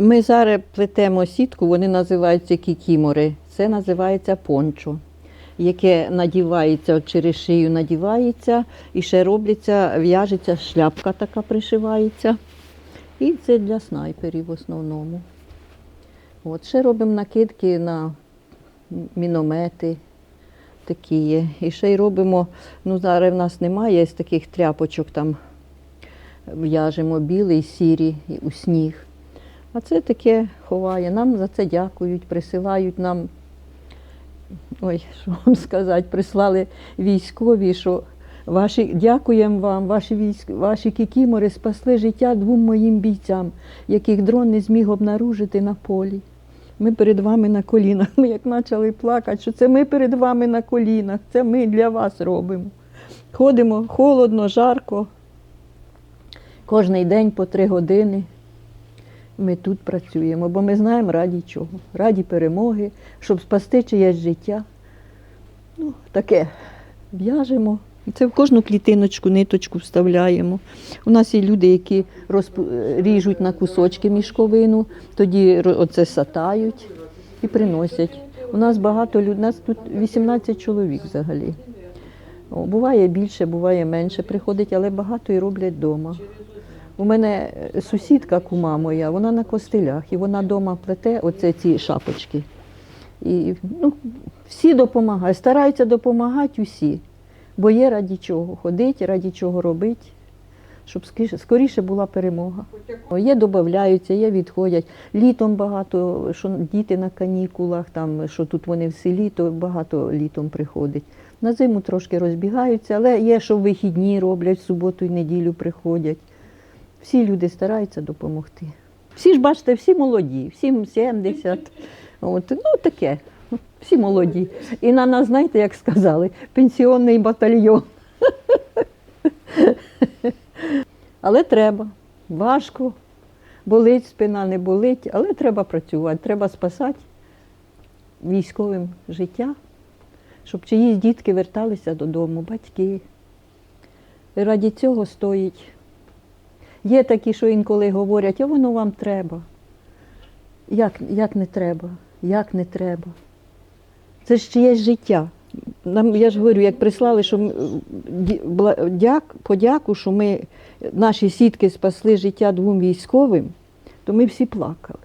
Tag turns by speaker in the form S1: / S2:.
S1: Ми зараз плетемо сітку, вони називаються кікімори. Це називається пончо, яке надівається через шию, надівається і ще робляться, в'яжеться шляпка така пришивається. І це для снайперів в основному. От, ще робимо накидки на міномети. Такі є. І ще й робимо, ну зараз в нас немає з таких тряпочок, там в'яжемо білий, сірі у сніг. А це таке ховає. Нам за це дякують, присилають нам. Ой, що вам сказати, прислали військові, що ваші, дякуємо вам, ваші, військ, ваші кікімори спасли життя двом моїм бійцям, яких дрон не зміг обнаружити на полі. Ми перед вами на колінах. Ми як почали плакати, що це ми перед вами на колінах, це ми для вас робимо. Ходимо холодно, жарко. Кожний день по три години ми тут працюємо, бо ми знаємо раді чого. Раді перемоги, щоб спасти чиєсь життя. Ну, таке в'яжемо. Це в кожну клітиночку, ниточку вставляємо. У нас є люди, які розпу... ріжуть на кусочки мішковину, тоді оце сатають і приносять. У нас багато людей, у нас тут 18 чоловік взагалі. Буває більше, буває менше приходить, але багато і роблять вдома. У мене е, сусідка кума моя, вона на костилях, і вона вдома плете оце ці шапочки. І ну, всі допомагають, стараються допомагати усі, бо є раді чого ходити, раді чого робити, щоб скоріше, була перемога. Є додаються, є відходять. Літом багато, що діти на канікулах, там, що тут вони в селі, то багато літом приходить. На зиму трошки розбігаються, але є, що вихідні роблять, в суботу і неділю приходять. Всі люди стараються допомогти. Всі ж бачите, всі молоді, всім 70. От, ну таке, всі молоді. І на нас, знаєте, як сказали, пенсіонний батальйон. Але треба. Важко. Болить спина, не болить, але треба працювати, треба спасати військовим життя, щоб чиїсь дітки верталися додому, батьки. Раді цього стоїть. Є такі, що інколи говорять, а воно вам треба. Як, як не треба? Як не треба? Це ж чиєсь життя. Нам, я ж говорю, як прислали, що дяк, подяку, що ми наші сітки спасли життя двом військовим, то ми всі плакали.